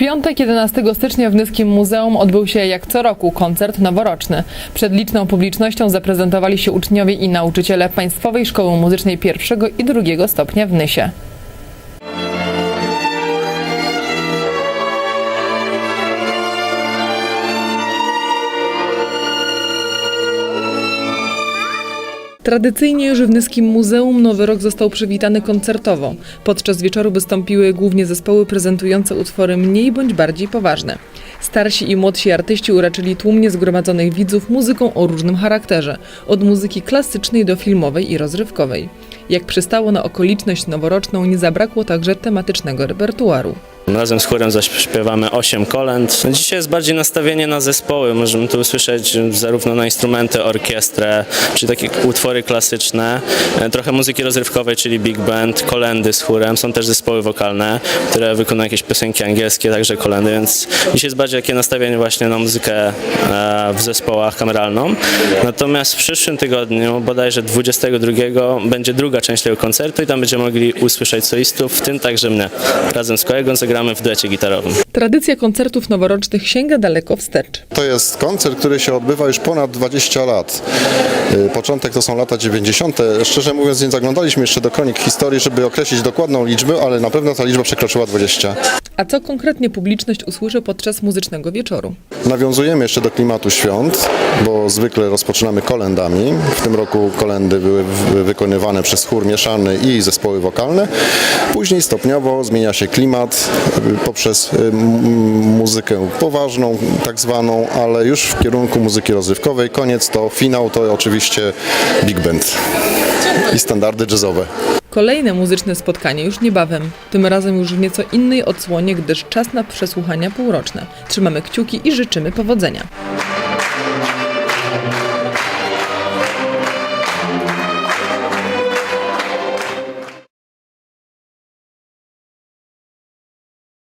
piątek 11 stycznia w Nyskim Muzeum odbył się jak co roku koncert noworoczny. Przed liczną publicznością zaprezentowali się uczniowie i nauczyciele Państwowej Szkoły Muzycznej pierwszego i drugiego stopnia w Nysie. Tradycyjnie już w Nyskim Muzeum Nowy Rok został przywitany koncertowo. Podczas wieczoru wystąpiły głównie zespoły prezentujące utwory mniej bądź bardziej poważne. Starsi i młodsi artyści uraczyli tłumnie zgromadzonych widzów muzyką o różnym charakterze, od muzyki klasycznej do filmowej i rozrywkowej. Jak przystało na okoliczność noworoczną, nie zabrakło także tematycznego repertuaru. Razem z chórem zaśpiewamy 8 kolęd. No, Dzisiaj jest bardziej nastawienie na zespoły. Możemy tu usłyszeć zarówno na instrumenty, orkiestrę, czy takie utwory klasyczne, e, trochę muzyki rozrywkowej, czyli big band, kolendy z chórem. Są też zespoły wokalne, które wykonują jakieś piosenki angielskie, także kolendy, więc dzisiaj jest bardziej takie nastawienie właśnie na muzykę e, w zespołach kameralną. Natomiast w przyszłym tygodniu, bodajże 22, będzie druga część tego koncertu i tam będziemy mogli usłyszeć solistów, w tym także mnie. Razem z kolegą zagramy w duecie gitarowym. Tradycja koncertów noworocznych sięga daleko wstecz. To jest koncert, który się odbywa już ponad 20 lat. Y, Początek to są lata 90. Szczerze mówiąc, nie zaglądaliśmy jeszcze do kronik historii, żeby określić dokładną liczbę, ale na pewno ta liczba przekroczyła 20. A co konkretnie publiczność usłyszy podczas muzycznego wieczoru? Nawiązujemy jeszcze do klimatu świąt, bo zwykle rozpoczynamy kolendami. W tym roku kolendy były wykonywane przez chór mieszany i zespoły wokalne. Później stopniowo zmienia się klimat y, poprzez y, muzykę poważną, tak zwaną, ale już w kierunku muzyki rozrywkowej. Koniec to finał to oczywiście big band i standardy jazzowe. Kolejne muzyczne spotkanie już niebawem, tym razem już w nieco innej odsłonie, gdyż czas na przesłuchania półroczne. Trzymamy kciuki i życzymy powodzenia.